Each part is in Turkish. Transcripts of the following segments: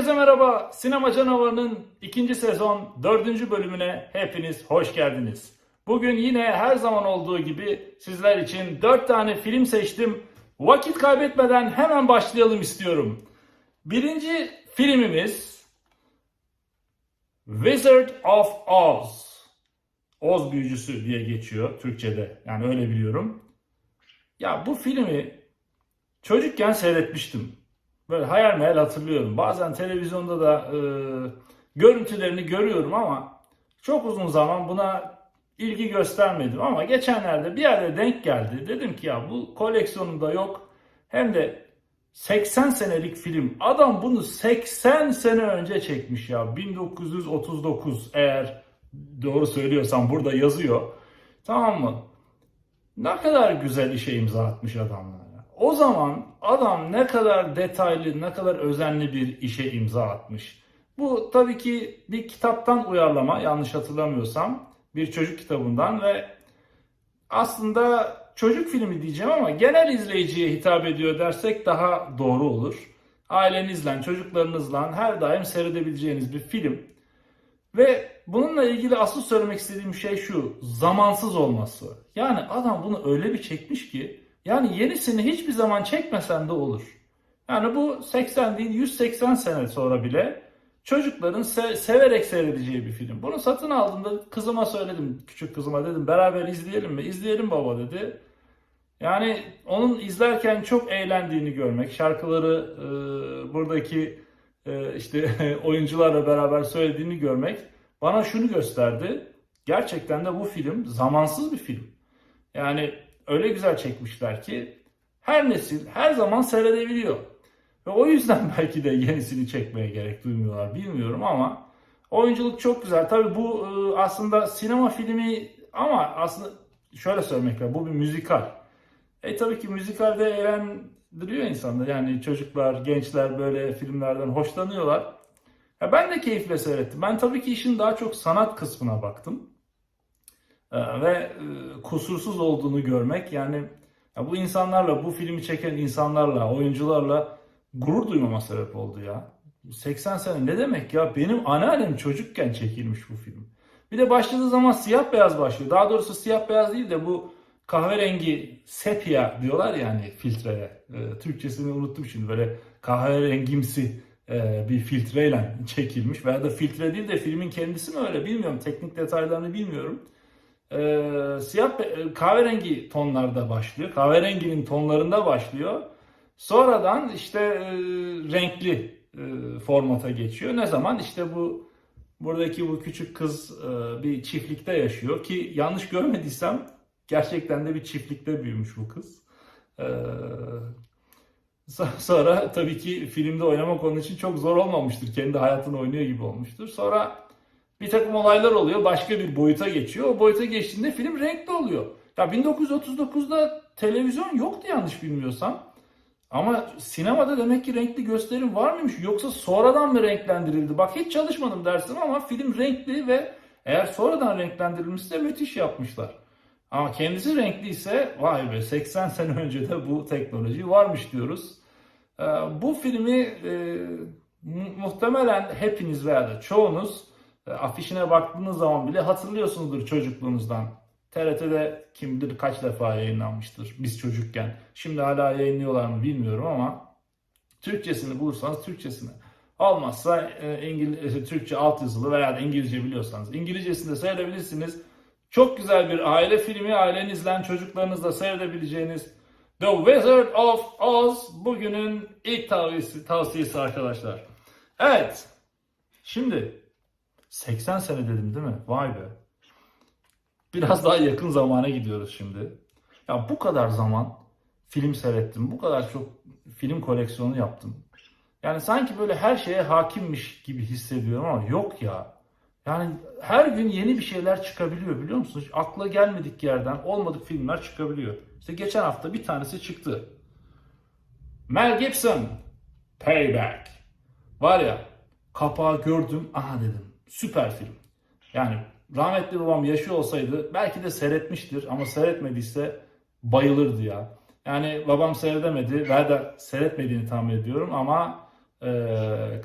Herkese merhaba. Sinema Canavarı'nın ikinci sezon dördüncü bölümüne hepiniz hoş geldiniz. Bugün yine her zaman olduğu gibi sizler için dört tane film seçtim. Vakit kaybetmeden hemen başlayalım istiyorum. Birinci filmimiz Wizard of Oz. Oz büyücüsü diye geçiyor Türkçe'de. Yani öyle biliyorum. Ya bu filmi çocukken seyretmiştim. Böyle hayal meyal hatırlıyorum. Bazen televizyonda da e, görüntülerini görüyorum ama çok uzun zaman buna ilgi göstermedim. Ama geçenlerde bir yerde denk geldi. Dedim ki ya bu koleksiyonumda yok. Hem de 80 senelik film. Adam bunu 80 sene önce çekmiş ya. 1939 eğer doğru söylüyorsam burada yazıyor. Tamam mı? Ne kadar güzel işe imza atmış adamlar. O zaman adam ne kadar detaylı, ne kadar özenli bir işe imza atmış. Bu tabii ki bir kitaptan uyarlama yanlış hatırlamıyorsam. Bir çocuk kitabından ve aslında çocuk filmi diyeceğim ama genel izleyiciye hitap ediyor dersek daha doğru olur. Ailenizle, çocuklarınızla her daim seyredebileceğiniz bir film. Ve bununla ilgili asıl söylemek istediğim şey şu. Zamansız olması. Yani adam bunu öyle bir çekmiş ki yani yenisini hiçbir zaman çekmesen de olur. Yani bu 80 değil 180 sene sonra bile çocukların se- severek seyredeceği bir film. Bunu satın aldığımda kızıma söyledim. Küçük kızıma dedim beraber izleyelim mi? İzleyelim baba dedi. Yani onun izlerken çok eğlendiğini görmek, şarkıları e, buradaki e, işte oyuncularla beraber söylediğini görmek bana şunu gösterdi. Gerçekten de bu film zamansız bir film. Yani öyle güzel çekmişler ki her nesil her zaman seyredebiliyor. Ve o yüzden belki de yenisini çekmeye gerek duymuyorlar bilmiyorum ama oyunculuk çok güzel. Tabii bu e, aslında sinema filmi ama aslında şöyle söylemek lazım. Bu bir müzikal. E tabii ki müzikalde eğlendiriyor insanları. Yani çocuklar, gençler böyle filmlerden hoşlanıyorlar. Ya ben de keyifle seyrettim. Ben tabii ki işin daha çok sanat kısmına baktım. Ee, ve e, kusursuz olduğunu görmek yani ya bu insanlarla, bu filmi çeken insanlarla, oyuncularla gurur duymama sebep oldu ya. 80 sene ne demek ya? Benim anneannem çocukken çekilmiş bu film. Bir de başladığı zaman siyah beyaz başlıyor. Daha doğrusu siyah beyaz değil de bu kahverengi sepia diyorlar yani filtreye. Ee, Türkçesini unuttum şimdi böyle kahverengimsi e, bir filtreyle çekilmiş. Veya da filtre değil de filmin kendisi mi öyle bilmiyorum. Teknik detaylarını bilmiyorum. Ee, siyah be- kahverengi tonlarda başlıyor. Kahverenginin tonlarında başlıyor. Sonradan işte e, renkli e, formata geçiyor. Ne zaman? İşte bu buradaki bu küçük kız e, bir çiftlikte yaşıyor ki yanlış görmediysem gerçekten de bir çiftlikte büyümüş bu kız. So- sonra tabii ki filmde oynamak onun için çok zor olmamıştır. Kendi hayatını oynuyor gibi olmuştur. Sonra bir takım olaylar oluyor. Başka bir boyuta geçiyor. O boyuta geçtiğinde film renkli oluyor. Ya 1939'da televizyon yoktu yanlış bilmiyorsam. Ama sinemada demek ki renkli gösterim var mıymış yoksa sonradan mı renklendirildi? Bak hiç çalışmadım dersim ama film renkli ve eğer sonradan renklendirilmişse müthiş yapmışlar. Ama kendisi renkliyse vay be 80 sene önce de bu teknoloji varmış diyoruz. Ee, bu filmi e, mu- muhtemelen hepiniz veya da çoğunuz afişine baktığınız zaman bile hatırlıyorsunuzdur çocukluğunuzdan. TRT'de kim bilir kaç defa yayınlanmıştır biz çocukken. Şimdi hala yayınlıyorlar mı bilmiyorum ama Türkçesini bulursanız Türkçesini. Olmazsa e, İngil e, Türkçe altyazılı veya İngilizce biliyorsanız İngilizcesini de seyredebilirsiniz. Çok güzel bir aile filmi, ailenizle, çocuklarınızla seyredebileceğiniz The Wizard of Oz bugünün ilk tavsiyesi, tavsiyesi arkadaşlar. Evet, şimdi 80 sene dedim değil mi? Vay be. Biraz daha yakın zamana gidiyoruz şimdi. Ya bu kadar zaman film seyrettim, bu kadar çok film koleksiyonu yaptım. Yani sanki böyle her şeye hakimmiş gibi hissediyorum ama yok ya. Yani her gün yeni bir şeyler çıkabiliyor biliyor musunuz? Hiç akla gelmedik yerden olmadık filmler çıkabiliyor. İşte geçen hafta bir tanesi çıktı. Mel Gibson, Payback. Var ya kapağı gördüm, aha dedim süper film. Yani rahmetli babam yaşıyor olsaydı belki de seyretmiştir ama seyretmediyse bayılırdı ya. Yani babam seyredemedi veya da seyretmediğini tahmin ediyorum ama e,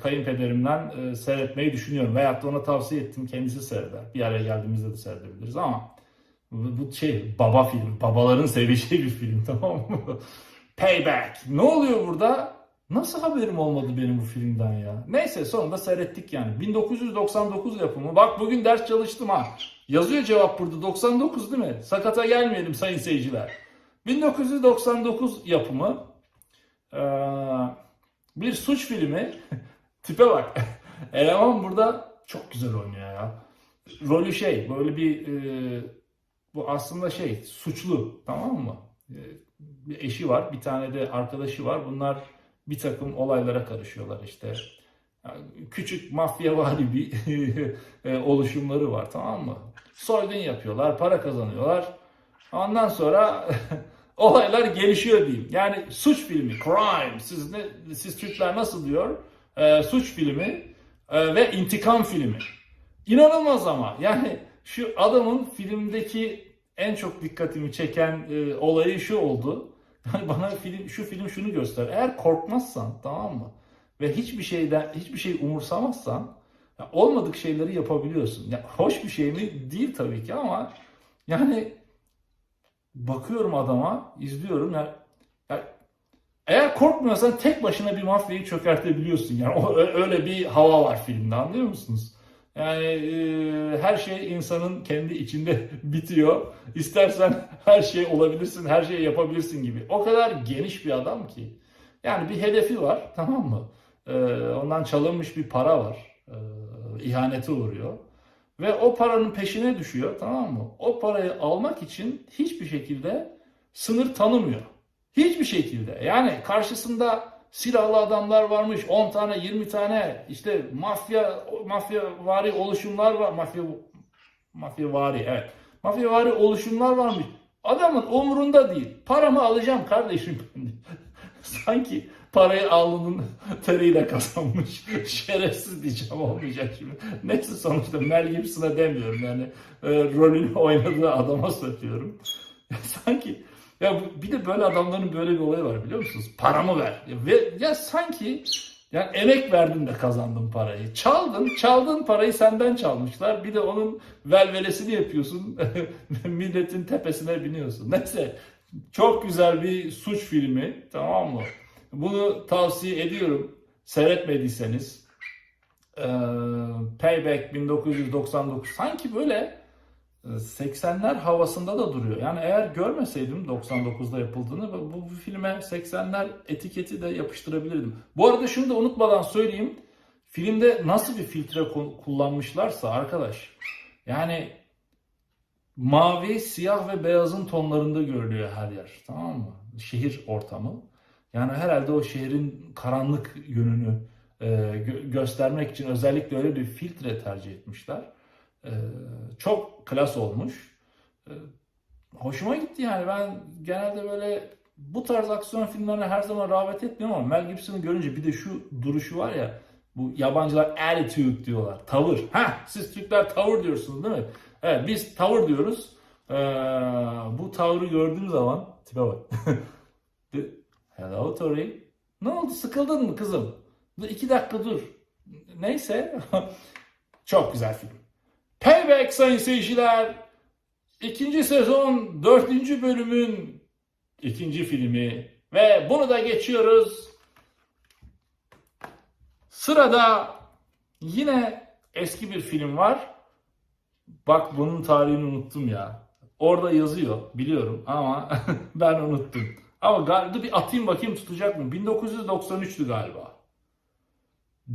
kayınpederimden e, seyretmeyi düşünüyorum. Veyahut da ona tavsiye ettim kendisi seyreder. Bir araya geldiğimizde de seyredebiliriz ama bu, bu şey baba film, babaların seveceği bir film tamam mı? Payback. Ne oluyor burada? Nasıl haberim olmadı benim bu filmden ya? Neyse sonunda seyrettik yani. 1999 yapımı. Bak bugün ders çalıştım ha. Yazıyor cevap burada. 99 değil mi? Sakata gelmeyelim sayın seyirciler. 1999 yapımı. Ee, bir suç filmi. Tipe bak. Eleman burada çok güzel oynuyor ya. Rolü şey böyle bir e, bu aslında şey suçlu tamam mı? E, bir eşi var bir tane de arkadaşı var. Bunlar bir takım olaylara karışıyorlar işte. Küçük mafyavari bir e, oluşumları var tamam mı? Soygun yapıyorlar, para kazanıyorlar. Ondan sonra olaylar gelişiyor diyeyim. Yani suç filmi, crime. Siz ne, siz Türkler nasıl diyor? Ee, suç filmi e, ve intikam filmi. İnanılmaz ama. Yani şu adamın filmdeki en çok dikkatimi çeken e, olayı şu oldu. Yani bana film şu film şunu göster. Eğer korkmazsan tamam mı? Ve hiçbir şeyden hiçbir şey umursamazsan ya olmadık şeyleri yapabiliyorsun. Ya hoş bir şey mi? Değil tabii ki ama yani bakıyorum adama, izliyorum ya, ya eğer korkmuyorsan tek başına bir mafyayı çökertebiliyorsun. Yani o, öyle bir hava var filmde anlıyor musunuz? Yani e, her şey insanın kendi içinde bitiyor. İstersen her şey olabilirsin, her şeyi yapabilirsin gibi. O kadar geniş bir adam ki. Yani bir hedefi var, tamam mı? E, ondan çalınmış bir para var. E, ihanete uğruyor. Ve o paranın peşine düşüyor, tamam mı? O parayı almak için hiçbir şekilde sınır tanımıyor. Hiçbir şekilde. Yani karşısında silahlı adamlar varmış. 10 tane, 20 tane işte mafya mafya vari oluşumlar var. Mafya mafya vari evet. Mafya vari oluşumlar varmış. Adamın umurunda değil. Paramı alacağım kardeşim. Sanki parayı alnının teriyle kazanmış. Şerefsiz diyeceğim olmayacak şimdi. Neyse sonuçta Mel Gibson'a demiyorum yani. E, rolünü oynadığı adama söylüyorum. Sanki ya bir de böyle adamların böyle bir olayı var biliyor musunuz? Paramı ver. Ya, ve, ya sanki yani emek verdin de kazandın parayı. Çaldın, çaldığın parayı senden çalmışlar. Bir de onun velvelesini yapıyorsun. Milletin tepesine biniyorsun. Neyse çok güzel bir suç filmi tamam mı? Bunu tavsiye ediyorum. Seyretmediyseniz. Ee, Payback 1999 sanki böyle 80'ler havasında da duruyor. Yani eğer görmeseydim 99'da yapıldığını bu, filme 80'ler etiketi de yapıştırabilirdim. Bu arada şunu da unutmadan söyleyeyim. Filmde nasıl bir filtre ku- kullanmışlarsa arkadaş. Yani mavi, siyah ve beyazın tonlarında görülüyor her yer. Tamam mı? Şehir ortamı. Yani herhalde o şehrin karanlık yönünü e, gö- göstermek için özellikle öyle bir filtre tercih etmişler. Ee, çok klas olmuş. Ee, hoşuma gitti yani ben genelde böyle bu tarz aksiyon filmlerine her zaman rağbet etmiyorum ama Mel Gibson'ı görünce bir de şu duruşu var ya bu yabancılar attitude diyorlar. Tavır. Ha siz Türkler tavır diyorsunuz değil mi? Evet biz tavır diyoruz. Ee, bu tavrı gördüğüm zaman tipe bak. Hello Tori. Ne oldu sıkıldın mı kızım? Dur iki dakika dur. Neyse. Çok güzel film. Payback sayın seyirciler. İkinci sezon dördüncü bölümün ikinci filmi ve bunu da geçiyoruz. Sırada yine eski bir film var. Bak bunun tarihini unuttum ya. Orada yazıyor biliyorum ama ben unuttum. Ama galiba bir atayım bakayım tutacak mı? 1993'tü galiba.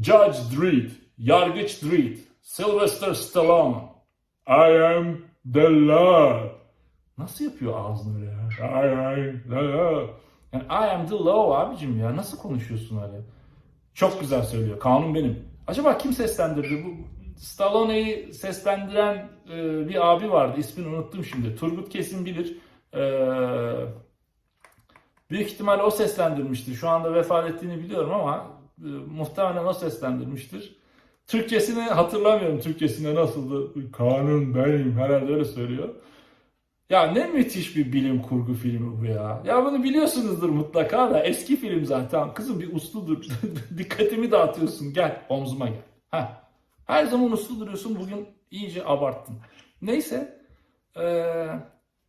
Judge Dredd, Yargıç Dredd, Sylvester Stallone. I am the law. Nasıl yapıyor ağzını öyle ya? I am the law. Yani I am the law abicim ya. Nasıl konuşuyorsun öyle? Çok güzel söylüyor. Kanun benim. Acaba kim seslendirdi? Bu Stallone'yi seslendiren e, bir abi vardı. İsmini unuttum şimdi. Turgut kesin bilir. E, büyük ihtimal o seslendirmiştir. Şu anda vefat ettiğini biliyorum ama e, muhtemelen o seslendirmiştir. Türkçesini hatırlamıyorum. Türkçesinde nasıldı? Kanun benim. Herhalde öyle söylüyor. Ya ne müthiş bir bilim kurgu filmi bu ya. Ya bunu biliyorsunuzdur mutlaka da eski film zaten. Kızım bir usludur. Dikkatimi dağıtıyorsun. Gel omzuma gel. Ha. Her zaman uslu duruyorsun. Bugün iyice abarttın. Neyse. Ee,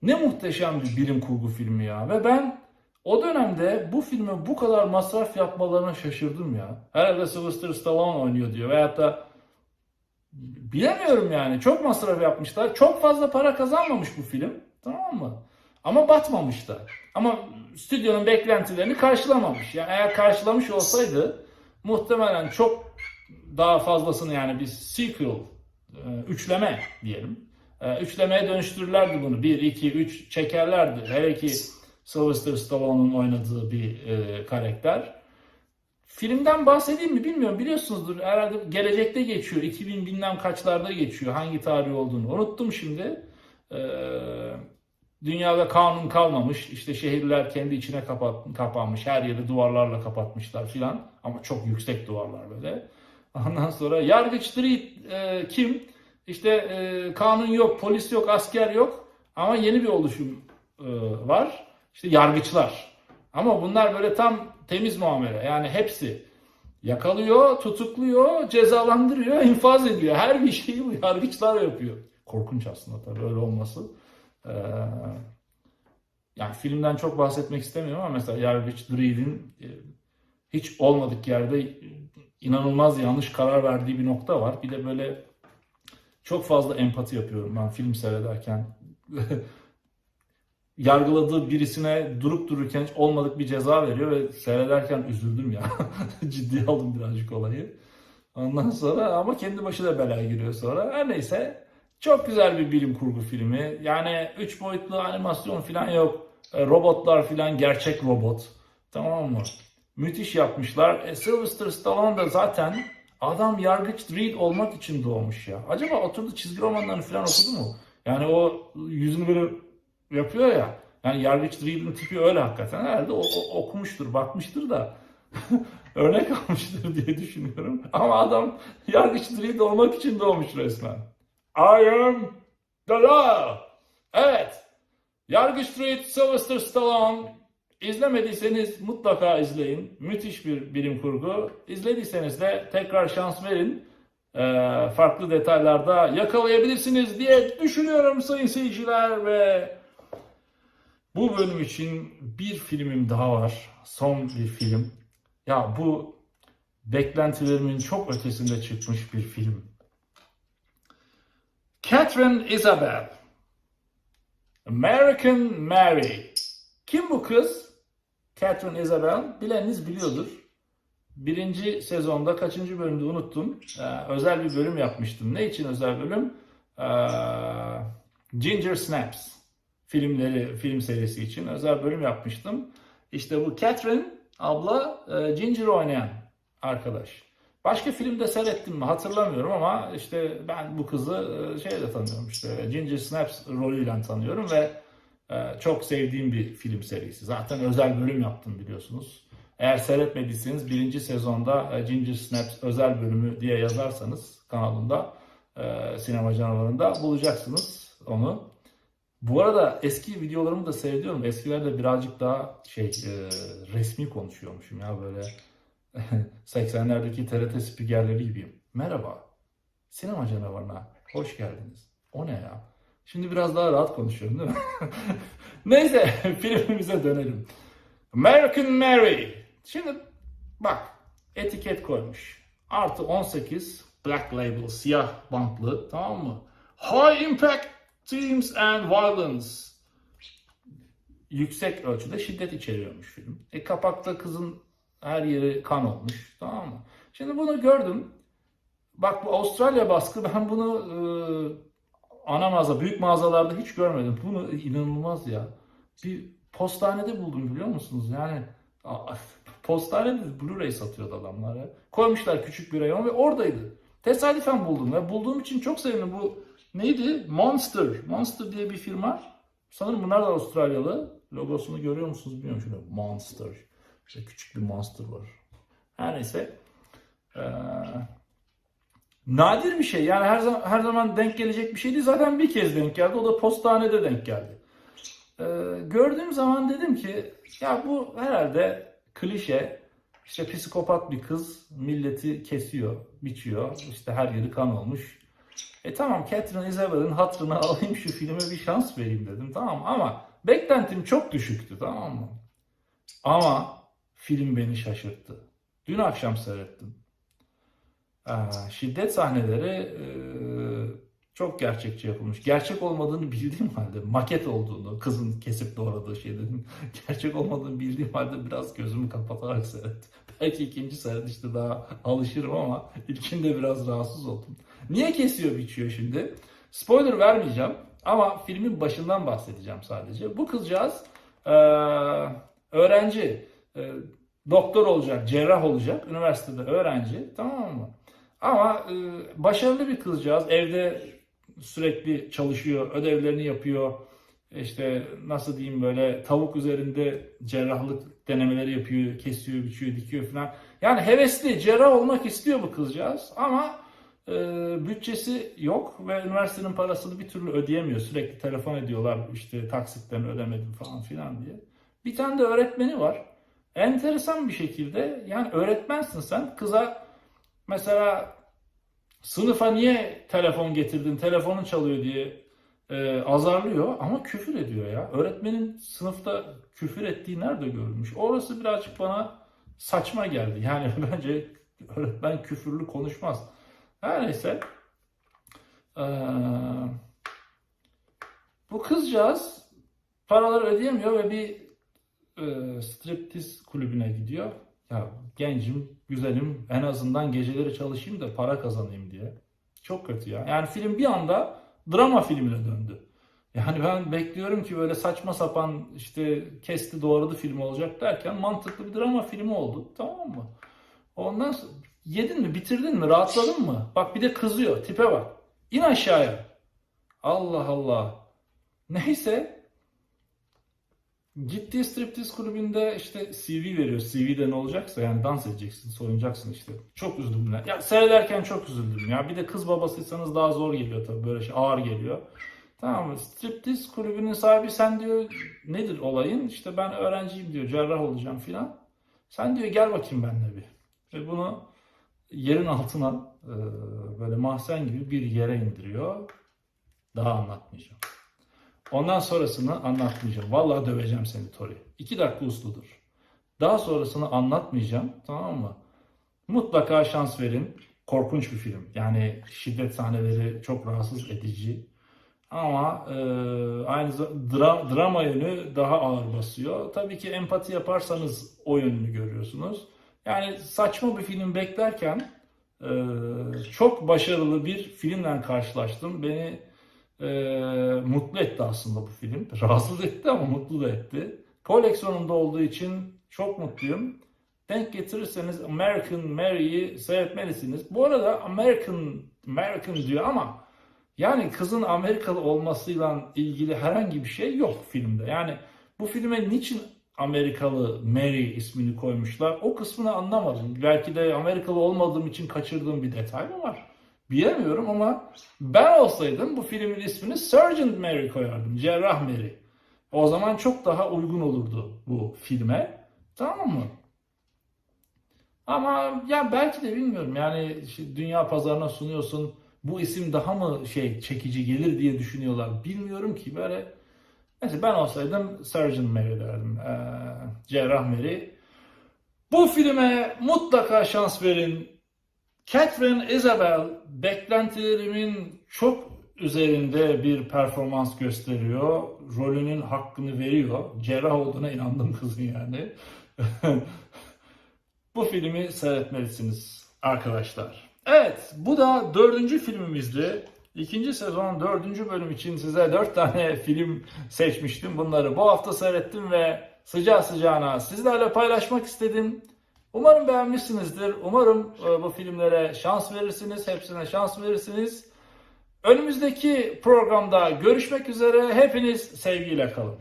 ne muhteşem bir bilim kurgu filmi ya. Ve ben o dönemde bu filme bu kadar masraf yapmalarına şaşırdım ya. Herhalde Sylvester Stallone oynuyor diyor. Veyahut da bilemiyorum yani. Çok masraf yapmışlar. Çok fazla para kazanmamış bu film. Tamam mı? Ama batmamışlar. Ama stüdyonun beklentilerini karşılamamış. Yani eğer karşılamış olsaydı muhtemelen çok daha fazlasını yani bir sequel, e, üçleme diyelim. E, Üçlemeye dönüştürürlerdi bunu. 1, 2, 3 çekerlerdi. Hele ki Sylvester Stallone'un oynadığı bir e, karakter. Filmden bahsedeyim mi bilmiyorum. Biliyorsunuzdur herhalde gelecekte geçiyor. 2000 bilmem kaçlarda geçiyor. Hangi tarih olduğunu unuttum şimdi. Ee, dünyada kanun kalmamış. İşte şehirler kendi içine kapat, kapanmış. Her yeri duvarlarla kapatmışlar filan. Ama çok yüksek duvarlar böyle. Ondan sonra Yargıç Street e, kim? İşte e, kanun yok, polis yok, asker yok. Ama yeni bir oluşum e, var. İşte yargıçlar. Ama bunlar böyle tam temiz muamele. Yani hepsi yakalıyor, tutukluyor, cezalandırıyor, infaz ediyor. Her bir şeyi bu yargıçlar yapıyor. Korkunç aslında tabii öyle olması. Ee, yani filmden çok bahsetmek istemiyorum ama mesela Yargıç Dreed'in e, hiç olmadık yerde inanılmaz yanlış karar verdiği bir nokta var. Bir de böyle çok fazla empati yapıyorum ben film seyrederken. yargıladığı birisine durup dururken hiç olmadık bir ceza veriyor ve seyrederken üzüldüm ya. Ciddiye aldım birazcık olayı. Ondan sonra ama kendi başına belaya giriyor sonra. Her neyse çok güzel bir bilim kurgu filmi. Yani 3 boyutlu animasyon falan yok. E, Robotlar falan gerçek robot. Tamam mı? Müthiş yapmışlar. E, Sylvester Stallone da zaten adam yargıç Dredd olmak için doğmuş ya. Acaba oturdu çizgi romanlarını falan okudu mu? Yani o yüzünü böyle yapıyor ya. Yani Yargıç Dreed'in tipi öyle hakikaten. Herhalde o, o- okumuştur, bakmıştır da örnek almıştır diye düşünüyorum. Ama adam Yargıç Dreed olmak için doğmuş resmen. I am the law. Evet. Yargıç Dreed, Sylvester Stallone. İzlemediyseniz mutlaka izleyin. Müthiş bir bilim kurgu. İzlediyseniz de tekrar şans verin. Ee, farklı detaylarda yakalayabilirsiniz diye düşünüyorum sayın seyirciler ve bu bölüm için bir filmim daha var. Son bir film. Ya bu beklentilerimin çok ötesinde çıkmış bir film. Catherine Isabel. American Mary. Kim bu kız? Catherine Isabel. Bileniniz biliyordur. Birinci sezonda kaçıncı bölümde unuttum. Ee, özel bir bölüm yapmıştım. Ne için özel bölüm? Ee, Ginger Snaps filmleri, film serisi için özel bölüm yapmıştım. İşte bu Catherine abla e, Ginger oynayan arkadaş. Başka filmde seyrettim mi hatırlamıyorum ama işte ben bu kızı e, şeyle tanıyorum işte Ginger Snaps rolüyle tanıyorum ve e, çok sevdiğim bir film serisi. Zaten özel bölüm yaptım biliyorsunuz. Eğer seyretmediyseniz birinci sezonda e, Ginger Snaps özel bölümü diye yazarsanız kanalımda e, sinema canavarında bulacaksınız onu. Bu arada eski videolarımı da seyrediyorum. Eskilerde birazcık daha şey e, resmi konuşuyormuşum ya böyle 80'lerdeki TRT spikerleri gibiyim. Merhaba. Sinema canavarına hoş geldiniz. O ne ya? Şimdi biraz daha rahat konuşuyorum değil mi? Neyse filmimize dönelim. American Mary. Şimdi bak etiket koymuş. Artı 18 Black Label siyah bantlı tamam mı? High Impact Themes and Violence. Yüksek ölçüde şiddet içeriyormuş film. E kapakta kızın her yeri kan olmuş. Tamam mı? Şimdi bunu gördüm. Bak bu Avustralya baskı ben bunu e, ana mağaza, büyük mağazalarda hiç görmedim. Bunu inanılmaz ya. Bir postanede buldum biliyor musunuz? Yani postanede Blu-ray satıyordu adamlar ya. Koymuşlar küçük bir rayon ve oradaydı. Tesadüfen buldum ve bulduğum için çok sevindim. Bu neydi? Monster. Monster diye bir firma. Sanırım bunlar da Avustralyalı. Logosunu görüyor musunuz bilmiyorum. Şöyle Monster. İşte küçük bir monster var. Her neyse. Ee, nadir bir şey. Yani her zaman her zaman denk gelecek bir şey değil. Zaten bir kez denk geldi. O da postanede denk geldi. Ee, gördüğüm zaman dedim ki ya bu herhalde klişe işte psikopat bir kız milleti kesiyor, biçiyor. İşte her yeri kan olmuş. E tamam Catherine Isabel'in hatırına alayım şu filme bir şans vereyim dedim. Tamam ama beklentim çok düşüktü tamam mı? Ama film beni şaşırttı. Dün akşam seyrettim. Aa, şiddet sahneleri e, çok gerçekçi yapılmış. Gerçek olmadığını bildiğim halde maket olduğunu, kızın kesip doğradığı şeylerin gerçek olmadığını bildiğim halde biraz gözümü kapatarak seyrettim. Belki ikinci seyredişte daha alışırım ama ilkinde biraz rahatsız oldum. Niye kesiyor biçiyor şimdi? Spoiler vermeyeceğim ama filmin başından bahsedeceğim sadece. Bu kızcağız öğrenci, doktor olacak, cerrah olacak, üniversitede öğrenci tamam mı? Ama eee, başarılı bir kızcağız, evde sürekli çalışıyor, ödevlerini yapıyor. İşte nasıl diyeyim böyle tavuk üzerinde cerrahlık denemeleri yapıyor, kesiyor, biçiyor, dikiyor falan. Yani hevesli, cerrah olmak istiyor bu kızcağız ama e, bütçesi yok ve üniversitenin parasını bir türlü ödeyemiyor. Sürekli telefon ediyorlar işte taksitlerini ödemedim falan filan diye. Bir tane de öğretmeni var. Enteresan bir şekilde yani öğretmensin sen kıza mesela sınıfa niye telefon getirdin telefonun çalıyor diye e, azarlıyor ama küfür ediyor ya. Öğretmenin sınıfta küfür ettiği nerede görülmüş? Orası birazcık bana saçma geldi. Yani bence öğretmen küfürlü konuşmaz. Her neyse. Ee, bu kızcağız paraları ödeyemiyor ve bir e, striptiz kulübüne gidiyor. Ya gencim, güzelim, en azından geceleri çalışayım da para kazanayım diye. Çok kötü ya. Yani film bir anda drama filmine döndü. Yani ben bekliyorum ki böyle saçma sapan işte kesti doğradı film olacak derken mantıklı bir drama filmi oldu. Tamam mı? Ondan sonra yedin mi, bitirdin mi, rahatladın mı? Bak bir de kızıyor, tipe bak. İn aşağıya. Allah Allah. Neyse. Gittiği striptiz kulübünde işte CV veriyor. CV'de ne olacaksa yani dans edeceksin, soyunacaksın işte. Çok üzüldüm ben. Ya seyrederken çok üzüldüm ya. Bir de kız babasıysanız daha zor geliyor tabii böyle şey ağır geliyor. Tamam mı? Striptiz kulübünün sahibi sen diyor nedir olayın? İşte ben öğrenciyim diyor, cerrah olacağım filan. Sen diyor gel bakayım benimle bir. Ve bunu yerin altına böyle mahzen gibi bir yere indiriyor. Daha anlatmayacağım. Ondan sonrasını anlatmayacağım. Vallahi döveceğim seni Tori. İki dakika usludur. Daha sonrasını anlatmayacağım. Tamam mı? Mutlaka şans verin. Korkunç bir film. Yani şiddet sahneleri çok rahatsız edici. Ama e, aynı dra- drama yönü daha ağır basıyor. Tabii ki empati yaparsanız o yönünü görüyorsunuz. Yani saçma bir film beklerken e, çok başarılı bir filmle karşılaştım. Beni e, mutlu etti aslında bu film. Rahatsız etti ama mutlu da etti. Koleksiyonumda olduğu için çok mutluyum. Denk getirirseniz American Mary'i seyretmelisiniz. Bu arada American American diyor ama yani kızın Amerikalı olmasıyla ilgili herhangi bir şey yok filmde. Yani bu filme niçin Amerikalı Mary ismini koymuşlar? O kısmını anlamadım. Belki de Amerikalı olmadığım için kaçırdığım bir detay mı var? Bilemiyorum ama ben olsaydım bu filmin ismini Sergeant Mary koyardım. Cerrah Mary. O zaman çok daha uygun olurdu bu filme. Tamam mı? Ama ya belki de bilmiyorum. Yani dünya pazarına sunuyorsun. Bu isim daha mı şey çekici gelir diye düşünüyorlar. Bilmiyorum ki böyle. Neyse ben olsaydım Sergeant Mary derdim. Ee, Cerrah Mary. Bu filme mutlaka şans verin. Catherine Isabel beklentilerimin çok üzerinde bir performans gösteriyor. Rolünün hakkını veriyor. Cerrah olduğuna inandım kızın yani. Bu filmi seyretmelisiniz arkadaşlar. Evet, bu da dördüncü filmimizdi. İkinci sezon dördüncü bölüm için size dört tane film seçmiştim. Bunları bu hafta seyrettim ve sıcağı sıcağına sizlerle paylaşmak istedim. Umarım beğenmişsinizdir. Umarım e, bu filmlere şans verirsiniz. Hepsine şans verirsiniz. Önümüzdeki programda görüşmek üzere. Hepiniz sevgiyle kalın.